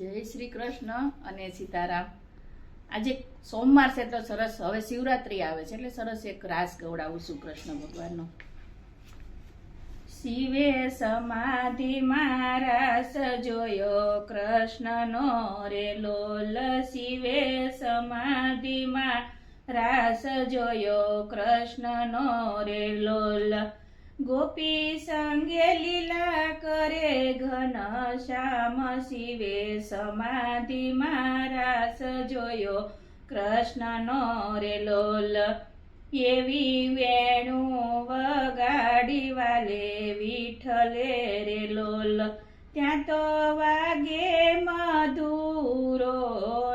જય શ્રી કૃષ્ણ અને સીતારામ. આજે સોમવાર છે તો સરસ, હવે શિવરાત્રી આવે છે, એટલે સરસ એક રાસ ગવડાવું છું કૃષ્ણ ભગવાનનો. શિવે સમાધિ રાસ જોયો કૃષ્ણનો રે લોલ. શિવે સમાધિમાં રાસ જોયો કૃષ્ણનો રે લોલ. ગોપી સંગે લીલા કરે ઘન શ્યામ શિવે સમાધિ રાસ જોયો. કૃષ્ણનો રે લોલ, એવી વેણુ વગાડી વાલે વિઠલે રે લોલ. ત્યાં તો વાગે મધુરો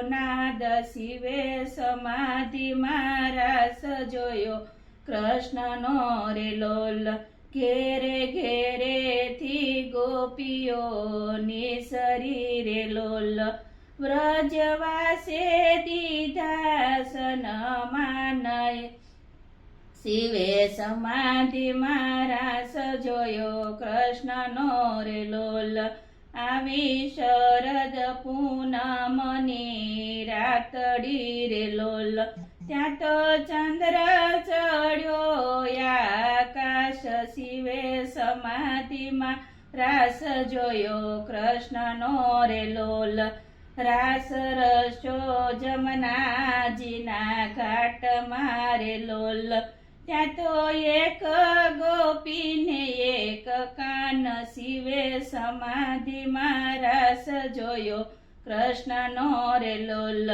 નાદ શિવે સમાધિ મારાસ જોયો. કૃષ્ણનો રે લોલ ઘેરે ઘેરે થી ગોપીઓ નિસરી રે લોલ. વ્રજવાસે દીધાસન માનય શિવે સમાધિ મારાસ જોયો કૃષ્ણનો રે લોલ. આવી શરદ પૂનમની રાતડી રે લોલ. ત્યાં તો ચંદ્ર ચડ્યો શિવે સમાધિમાં રાસ જોયો, કૃષ્ણનો રે લોલ. રાસ રસો જમનાજીના ઘાટ મારે લોલ. ત્યાં તો એક ગોપીને એક કાન શિવે સમાધિમાં રાસ જોયો, કૃષ્ણનો રે લોલ.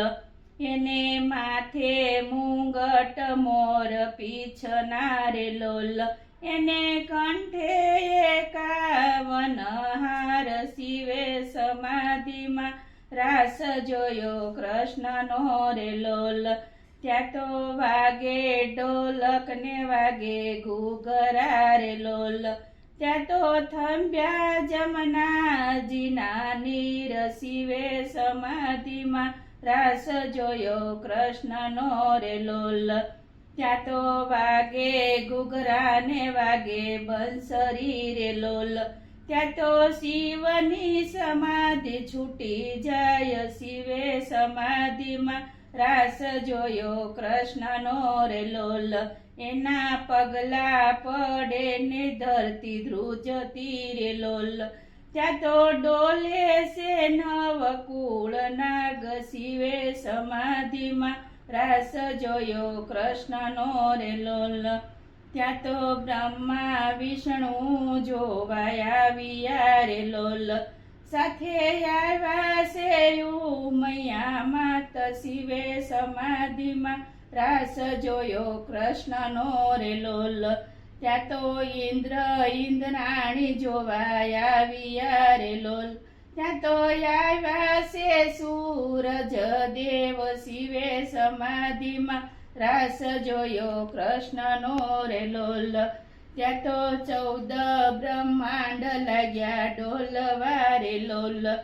એને માથે મુંગટ મોર, પીછના રે લોલ. એને કંઠે એકાવન હાર શિવે સમાધિમાં રાસ જોયો, કૃષ્ણનો રે લોલ. ત્યાં તો વાગે ઢોલક ને વાગે, ઘૂઘરા રે લોલ. ત્યાં તો થંભ્યા જમનાજીના નીર શિવે સમાધિમાં રાસ જોયો, કૃષ્ણનો રે લોલ. ત્યાં તો વાગે ઘૂઘરા ને વાગે બંસરી રે લોલ. ત્યાં તો શિવની સમાધિ છૂટી જાય, શિવે સમાધિમાં રાસ જોયો કૃષ્ણનો રે લોલ. એના પગલા પડે ને ધરતી ધ્રુજતી રે લોલ. ત્યાં તો ડોલે છે નવ કુળ નાગ, શિવે સમાધિમાં રાસ જોયો, કૃષ્ણનો રે લોલ. ત્યાં તો બ્રહ્મા, વિષ્ણુ જોવાયા આવ્યા રે લોલ. સાથે આવ્યા છે મૈયા માત શિવે સમાધિમાં. રાસ જોયો, કૃષ્ણનો રે લોલ. ત્યાં તો ઇન્દ્ર, ઇન્દ્રાણી જોવાયા આવ્યા રે લોલ. ત્યાં સૂરજ દેવ શિવે સમાધિમાં. રાસ જોયો કૃષ્ણનો રે લોલ. ત્યાં તો ચૌદ બ્રહ્માંડ લાગ્યા ડોલવા રે લોલ.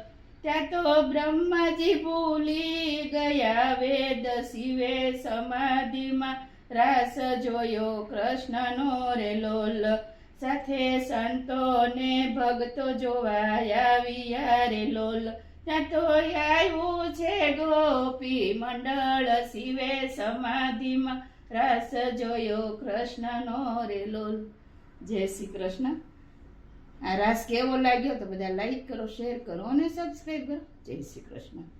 ત્યાં તો બ્રહ્માજી ભૂલી ગયા વેદ શિવે સમાધિમાં. રાસ જોયો કૃષ્ણનો રે લોલ. સાથે સંતો ને ભક્તો જોવાયા વિયા રે લોલ. ત્યાં તો આવ્યું છે ગોપી મંડળ શિવે સમાધિમાં. રાસ જોયો કૃષ્ણનો રે લોલ. જય શ્રી કૃષ્ણ. આ રાસ કેવો લાગ્યો તો બધા લાઈક કરો શેર કરો અને સબસ્ક્રાઈબ કરો. જય શ્રી કૃષ્ણ.